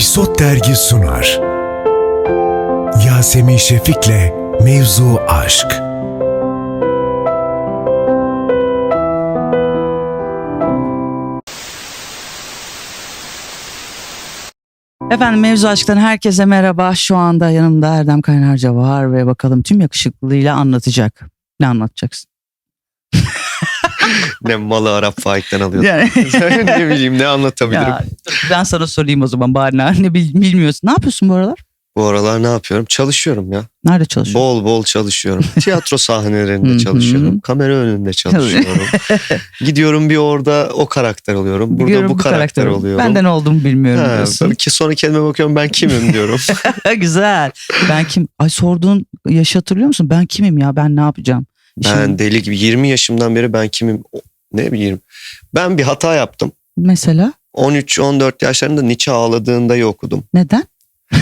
Episod Dergi sunar. Yasemin Şefik'le Mevzu Aşk. Efendim Mevzu Aşk'tan herkese merhaba. Şu anda yanımda Erdem Kaynarca var ve bakalım tüm yakışıklılığıyla anlatacak. Ne anlatacaksın? Ne malı Arap Faik'ten alıyordum. Yani, ne bileyim ne anlatabilirim. ya, ben sana sorayım o zaman bari ne, ne bil- bilmiyorsun. Ne yapıyorsun bu aralar? Bu aralar ne yapıyorum? Çalışıyorum ya. Nerede çalışıyorsun? Bol bol çalışıyorum. Tiyatro sahnelerinde çalışıyorum. Kamera önünde çalışıyorum. Gidiyorum bir orada o karakter oluyorum. Burada Biliyorum bu karakter, ol- oluyorum. Ben de ne olduğumu bilmiyorum Ha, diyorsun. ki sonra kendime bakıyorum ben kimim diyorum. Güzel. Ben kim? Ay sorduğun yaşı hatırlıyor musun? Ben kimim ya? Ben ne yapacağım? Ben Şimdi deli gibi 20 yaşımdan beri ben kimim ne bileyim. Ben bir hata yaptım. mesela 13-14 yaşlarında Nietzsche ağladığında okudum. neden?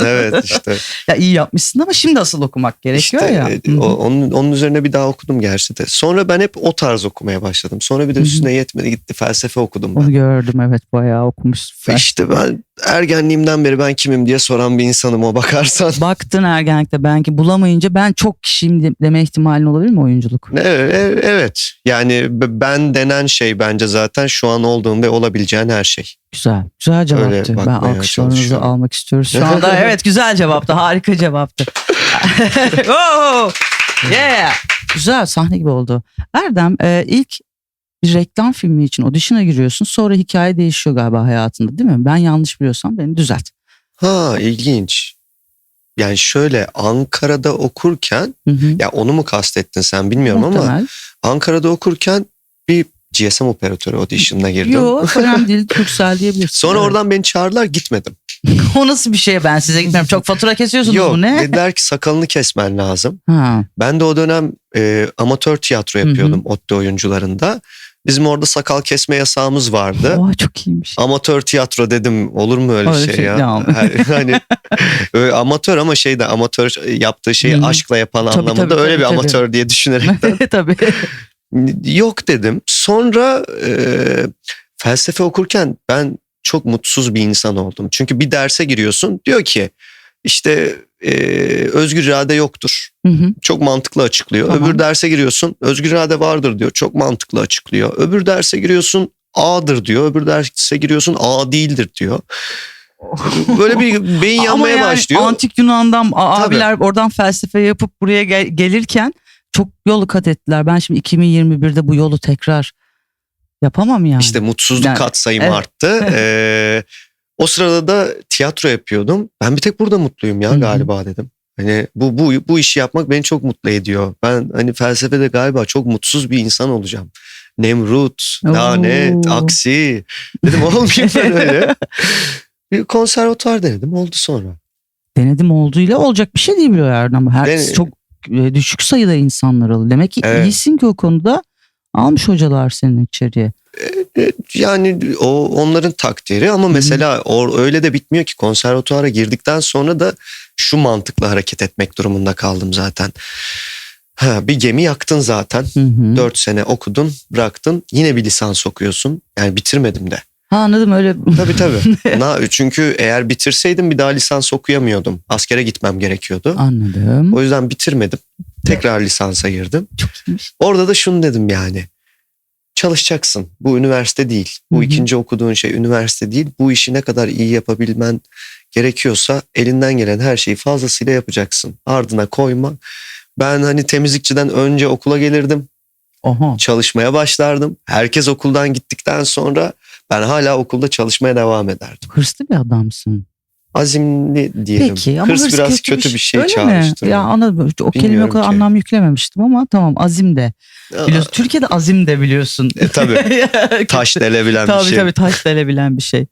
Evet işte. Ya iyi yapmışsın ama şimdi asıl okumak gerekiyor İşte ya. e, o- onun, onun üzerine bir daha okudum gerçi de. Sonra ben hep o tarz okumaya başladım. Sonra bir de üstüne yetmedi gitti felsefe okudum ben. Onu gördüm evet bayağı okumuşsun. İşte ben ergenliğimden beri ben kimim diye soran bir insanım o bakarsan. Baktın ergenlikte belki bulamayınca ben çok kişiyim de- deme ihtimalin olabilir mi oyunculuk? Ne- e- Evet yani ben denen şey bence zaten şu an olduğum ve olabileceğin her şey. Güzel. Güzel cevaptı. Ben alkışlarınızı almak istiyoruz şu anda. evet güzel cevaptı. Harika cevaptı. oh, yeah. Güzel sahne gibi oldu. Erdem e, ilk bir reklam filmi için audition'a giriyorsun. Sonra hikaye değişiyor galiba hayatında değil mi? Ben yanlış biliyorsam beni düzelt. Ha ilginç. Yani şöyle Ankara'da okurken Hı hı. ya onu mu kastettin sen bilmiyorum ama Muhtemel. Ankara'da okurken bir GSM operatörü audition'ına girdim. Yok önemli değil. Türksel diyebilirsin. Sonra Evet. oradan beni çağırdılar gitmedim. o nasıl bir şey ben size gitmiyorum. Çok fatura kesiyorsunuz Yok mu ne? dediler ki sakalını kesmen lazım. Ha. Ben de o dönem e, amatör tiyatro yapıyordum ODTÜ oyuncularında. Bizim orada sakal kesme yasağımız vardı. Oha çok iyiymiş. Amatör tiyatro dedim olur mu öyle, Öyle şey, şey, ya? Her- hani öyle amatör ama şey de amatör yaptığı şeyi hı. aşkla yapan Tabii, anlamında tabii, öyle tabii, bir tabii. amatör diye düşünerek Tabii. yok dedim. Sonra e, felsefe okurken ben çok mutsuz bir insan oldum. Çünkü bir derse giriyorsun diyor ki işte e, özgür irade yoktur. Hı hı. Çok mantıklı açıklıyor. Tamam. Öbür derse giriyorsun özgür irade vardır diyor. Çok mantıklı açıklıyor. Öbür derse giriyorsun A'dır diyor. Öbür derse giriyorsun A değildir diyor. Böyle bir beyin Ama yanmaya yani başlıyor. antik Yunan'dan a- Tabii. abiler oradan felsefe yapıp buraya gel- gelirken çok yolu kat ettiler. Ben şimdi 2021'de bu yolu tekrar yapamam yani. İşte mutsuzluk Yani, katsayım evet. arttı. Ee, o sırada da tiyatro yapıyordum. Ben bir tek burada mutluyum ya Hı hı. galiba dedim. Hani bu bu bu işi yapmak beni çok mutlu ediyor. Ben hani felsefede galiba çok mutsuz bir insan olacağım. Nemrut, lanet, Oo. aksi. Dedim olmayayım ben öyle. Bir konservatuvar denedim oldu sonra. Denedim olduğuyla olacak bir şey değil biliyor Erdem. Herkes Dene- çok e, düşük sayıda insanlar alıyor. Demek ki Evet. iyisin ki o konuda almış hocalar senin içeriye. Yani o onların takdiri ama mesela o öyle de bitmiyor ki konservatuvara girdikten sonra da şu mantıkla hareket etmek durumunda kaldım zaten. Ha, bir gemi yaktın zaten. Hı hı. 4 sene okudun, bıraktın. Yine bir lisans okuyorsun. Yani bitirmedim de. Ha, anladım öyle. Tabii tabii. Na, çünkü eğer bitirseydim bir daha lisans okuyamıyordum. Askere gitmem gerekiyordu. Anladım. O yüzden bitirmedim. Tekrar lisansa girdim. Çok iyiymiş. Orada da şunu dedim yani. Çalışacaksın. Bu üniversite değil. Bu Hı hı. ikinci okuduğun şey üniversite değil. Bu işi ne kadar iyi yapabilmen gerekiyorsa elinden gelen her şeyi fazlasıyla yapacaksın. Ardına koyma. Ben hani temizlikçiden önce okula gelirdim. Oha. Çalışmaya başlardım. Herkes okuldan gittikten sonra ben hala okulda çalışmaya devam ederdim. Hırslı bir adamsın. Azimli diyelim. Peki ama Hırs, hırs biraz kötü, bir şey Öyle mi? çağrıştırıyor. Ya anladım. O kelime o kadar ki. anlam yüklememiştim ama tamam azim de. Biliyorsun, Türkiye'de azim de biliyorsun. E, tabii. Taş delebilen tabii, bir şey. Tabii taş delebilen bir şey.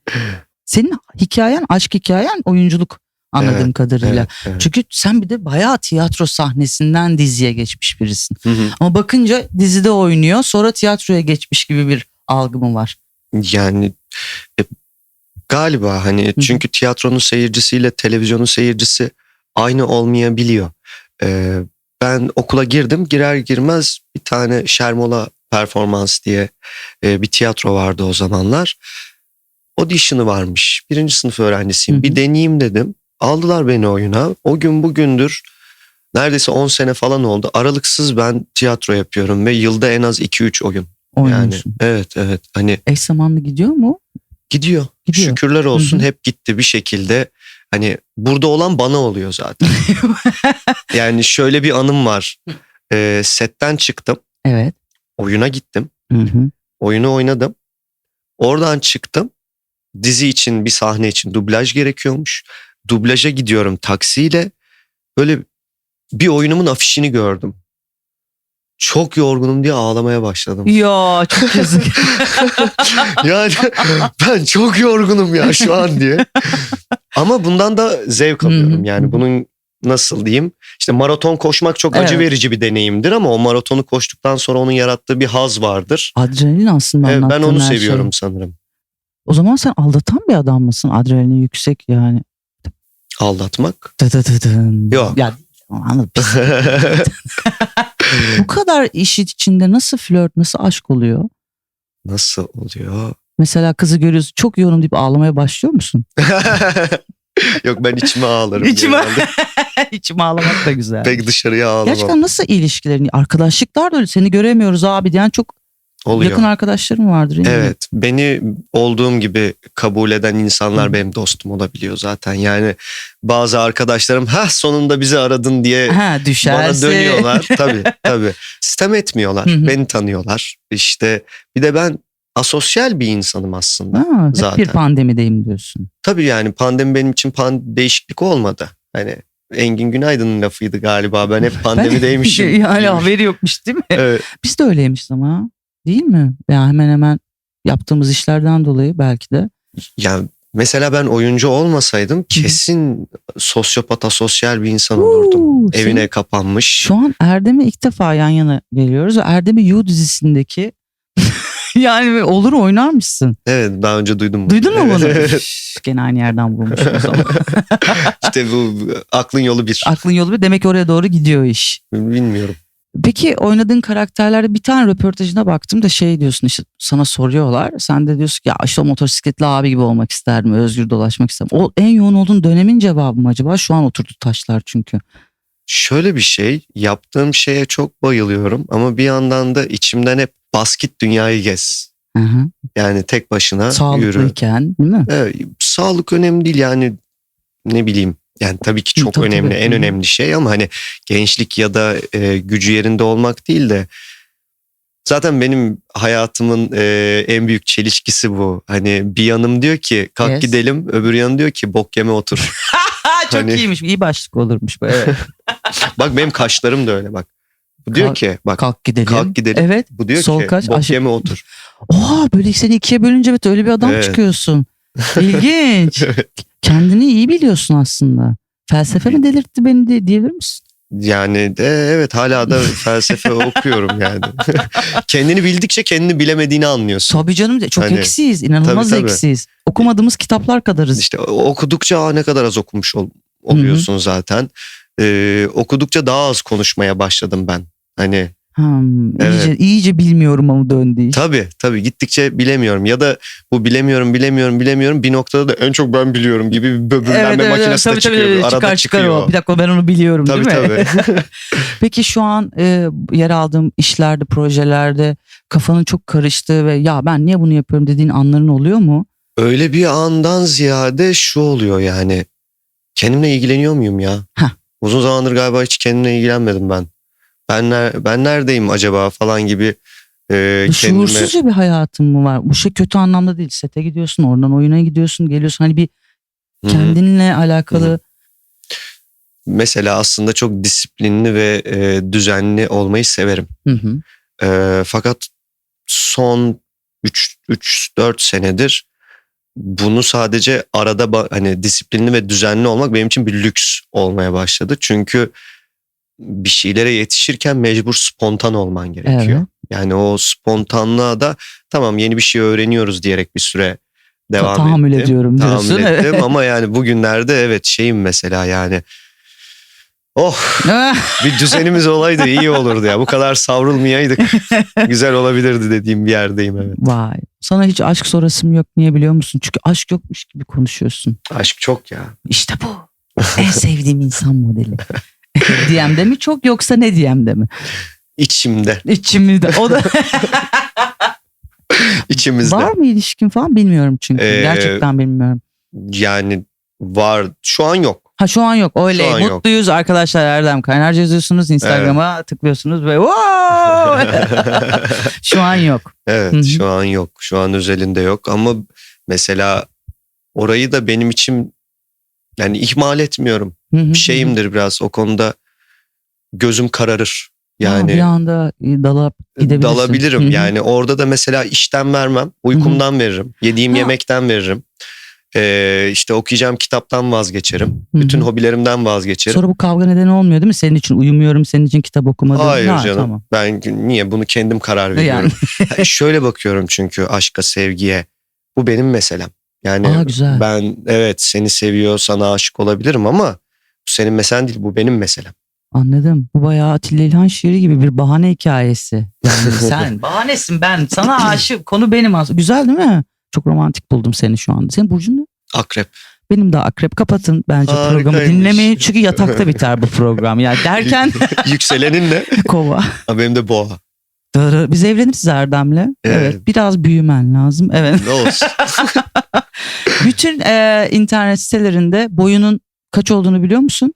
Senin hikayen, aşk hikayen oyunculuk anladığım Evet, kadarıyla. Evet, evet. Çünkü sen bir de bayağı tiyatro sahnesinden diziye geçmiş birisin. Hı hı. Ama bakınca dizide oynuyor sonra tiyatroya geçmiş gibi bir algı mı var? Yani e, galiba hani hı. çünkü tiyatronun seyircisiyle televizyonun seyircisi aynı olmayabiliyor. Ee, ben okula girdim girer girmez bir tane Şermola performans diye e, bir tiyatro vardı o zamanlar. audition'ı varmış. Birinci sınıf öğrencisiyim. Hı hı. Bir deneyeyim dedim. Aldılar beni oyuna. O gün bugündür neredeyse 10 sene falan oldu. Aralıksız ben tiyatro yapıyorum ve yılda en az 2-3 oyun. Yani Oynuyorsun. evet evet hani Eş zamanlı gidiyor mu? gidiyor. Gidiyor. Şükürler olsun Hı hı. hep gitti bir şekilde. Hani burada olan bana oluyor zaten. yani şöyle bir anım var. Ee, setten çıktım. Evet. Oyuna gittim. Hı hı. Oyunu oynadım. Oradan çıktım. Dizi için bir sahne için dublaj gerekiyormuş. Dublaja gidiyorum taksiyle. Böyle bir oyunumun afişini gördüm. Çok yorgunum diye ağlamaya başladım. Ya çok yazık. yani ben çok yorgunum ya şu an diye. Ama bundan da zevk alıyorum. Yani bunun nasıl diyeyim? İşte maraton koşmak çok acı Evet. verici bir deneyimdir ama o maratonu koştuktan sonra onun yarattığı bir haz vardır. Adrenalin aslında Evet, ben onu şey. seviyorum sanırım. O zaman sen aldatan bir adam mısın? Adrenalin yüksek yani. Aldatmak. Dı dı dı. Yok. Ya anladım. Bu kadar işin içinde nasıl flört, nasıl aşk oluyor? Nasıl oluyor? Mesela kızı görüyorsun çok yoğunum deyip ağlamaya başlıyor musun? Yok ben içime ağlarım. İçime- genelde. İçime ağlamak da güzel. Pek dışarıya ağlamam. Gerçekten nasıl ilişkilerin, arkadaşlıklar da öyle seni göremiyoruz abi diyen çok Oluyor. yakın arkadaşlarım vardır. değil mi? Evet beni olduğum gibi kabul eden insanlar Hı. benim dostum olabiliyor zaten. Yani bazı arkadaşlarım ha sonunda bizi aradın diye Ha düşerse. bana dönüyorlar. tabii tabii. Sistem etmiyorlar. Hı hı. Beni tanıyorlar. İşte bir de ben asosyal bir insanım aslında. Ha, Zaten. bir pandemideyim diyorsun. Tabii yani pandemi benim için pan değişiklik olmadı. Hani Engin Günaydın'ın lafıydı galiba. Ben hep pandemideymişim. yani haberi yokmuş değil mi? Evet. Biz de öyleymiş ama değil mi? Ya hemen hemen yaptığımız işlerden dolayı belki de. Yani mesela ben oyuncu olmasaydım kesin sosyopat asosyal bir insan olurdum. Uuu, Evine senin- kapanmış. Şu an Erdem'e ilk defa yan yana geliyoruz. Erdem'i You dizisindeki yani olur oynarmışsın. Evet daha önce duydum. bunu. Duydun mu bunu? Evet. Üf, Gene aynı yerden bulmuşum o zaman. işte bu aklın yolu bir. Aklın yolu bir demek ki oraya doğru gidiyor iş. Bilmiyorum. Peki oynadığın karakterlerde bir tane röportajına baktım da şey diyorsun işte sana soruyorlar. Sen de diyorsun ki ya işte o motosikletli abi gibi olmak isterdim. Özgür dolaşmak isterdim. O en yoğun olduğun dönemin cevabı mı acaba? Şu an oturdu taşlar çünkü. Şöyle bir şey yaptığım şeye çok bayılıyorum ama bir yandan da içimden hep basket dünyayı gez. Hı hı. Yani tek başına yürü. Sağlıklıyken değil mi? Evet, sağlık önemli değil yani ne bileyim. Yani tabii ki çok Tabii, önemli tabii. en önemli şey ama hani gençlik ya da e, gücü yerinde olmak değil de zaten benim hayatımın e, en büyük çelişkisi bu. Hani bir yanım diyor ki kalk Yes. gidelim öbür yanım diyor ki bok yeme otur. Çok Hani- iyiymiş. iyi başlık olurmuş bu. Evet. bak benim kaşlarım da öyle bak. Bu diyor Kalk- ki bak Kalk gidelim. kalk gidelim. Evet. Bu diyor Sol ki kaç, bok aşağı- yeme otur. Oha böyle seni ikiye bölünce evet öyle bir adam Evet. çıkıyorsun. İlginç. Kendini iyi biliyorsun aslında. Felsefe mi delirtti beni de, diyebilir misin? Yani de evet hala da felsefe okuyorum yani. kendini bildikçe kendini bilemediğini anlıyorsun. Tabii canım çok Hani- eksiyiz. inanılmaz Tabii, tabii. eksiyiz. Okumadığımız kitaplar kadarız. İşte okudukça "Aa, ne kadar az okumuş ol- oluyorsun zaten. Ee, okudukça daha az konuşmaya başladım ben. Hani Hmm, Evet. iyice, iyice bilmiyorum ama döndü iş. tabii tabii gittikçe bilemiyorum ya da bu bilemiyorum bilemiyorum bilemiyorum bir noktada da en çok ben biliyorum gibi bir böbürlenme makinesi de Tabii, çıkıyor. tabii, Arada çıkar çıkar çıkıyor. o. Bir dakika ben onu biliyorum Tabii değil mi? tabii. Peki şu an e, yer aldığım işlerde, projelerde kafanın çok karıştığı ve ya ben niye bunu yapıyorum dediğin anların oluyor mu? Öyle bir andan ziyade şu oluyor yani. Kendimle ilgileniyor muyum ya? Heh. Uzun zamandır galiba hiç kendimle ilgilenmedim ben. Ben ner- ben neredeyim acaba falan gibi e, kendime Şuursuzca bir hayatın mı var? Bu şey kötü anlamda değil. Sete gidiyorsun, oradan oyuna gidiyorsun, geliyorsun. Hani bir kendinle alakalı. mesela aslında çok disiplinli ve e, düzenli olmayı severim. Hı hı. E, fakat son 3 3 4 senedir bunu sadece arada hani disiplinli ve düzenli olmak benim için bir lüks olmaya başladı. Çünkü bir şeylere yetişirken mecbur spontan olman gerekiyor. Evet. Yani o spontanlığa da tamam yeni bir şey öğreniyoruz diyerek bir süre devam tahammül ettim. ediyorum diyorsun. Tahammül ettim ama yani bugünlerde evet şeyim mesela yani Oh bir düzenimiz olaydı iyi olurdu ya. Bu kadar savrulmayaydık. Güzel olabilirdi dediğim bir yerdeyim evet. Vay. Sana hiç aşk sorasım yok niye biliyor musun? Çünkü aşk yokmuş gibi konuşuyorsun. Aşk çok ya. İşte bu. En sevdiğim insan modeli. DM'de mi çok yoksa ne DM'de mi? İçimde. İçimde. O da içimizde. var mı ilişkin falan bilmiyorum çünkü. Ee, Gerçekten bilmiyorum. Yani var. Şu an yok. Ha şu an yok. Öyle. Şu an yok. Mutluyuz arkadaşlar Erdem Kaynarca yazıyorsunuz. Instagram'a tıklıyorsunuz ve şu an yok. Evet Hı hı. şu an yok. Şu an özelinde yok ama mesela orayı da benim için yani ihmal etmiyorum. Hı hı, Bir şeyimdir biraz o konuda gözüm kararır. hı. Ha, Yani bir anda dalap gidebilirsin. dalabilirim. Hı hı. Yani orada da mesela işten vermem, uykumdan veririm, yediğim Ha. yemekten veririm. Ee, işte okuyacağım kitaptan vazgeçerim. Hı hı. Bütün hobilerimden vazgeçerim. Sonra bu kavga nedeni olmuyor değil mi? Senin için uyumuyorum, senin için kitap okumadım. Hayır Ha, canım. Tamam. Ben niye bunu kendim karar veriyorum. Yani. Şöyle bakıyorum çünkü aşka, sevgiye. Bu benim meselem. Yani Aa, güzel. ben evet seni seviyor, sana aşık olabilirim ama bu senin meselen değil, bu benim meselem. Anladım. Bu bayağı Atilla İlhan şiiri gibi bir bahane hikayesi. Yani sen bahanesin ben. Sana aşık. Konu benim aslında. Güzel değil mi? Çok romantik buldum seni şu anda. Senin burcun ne? Akrep. Benim de akrep. Kapatın bence programı Harikaymış. dinlemeyi. Çünkü yatakta biter bu program. Yani derken Yükselenin ne? kova. Ha, benim de boğa. Biz evleniriz Erdem'le. Evet. Evet. Biraz büyümen lazım. Evet. Ne olsun. Bütün e, internet sitelerinde boyunun kaç olduğunu biliyor musun?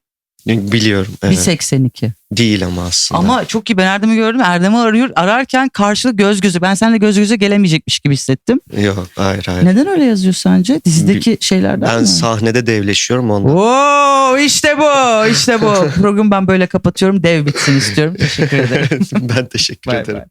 Biliyorum. Evet. 1.82. Değil ama aslında. Ama çok iyi ben Erdem'i gördüm. Erdem'i arıyor. Ararken karşılık göz göze. Ben seninle göz göze gelemeyecekmiş gibi hissettim. Yok hayır hayır. Neden öyle yazıyor sence? Dizideki şeylerden Ben mi? sahnede devleşiyorum ondan. Oo, işte bu işte bu. Programı ben böyle kapatıyorum. Dev bitsin istiyorum. Teşekkür ederim. ben teşekkür Bay ederim. bay.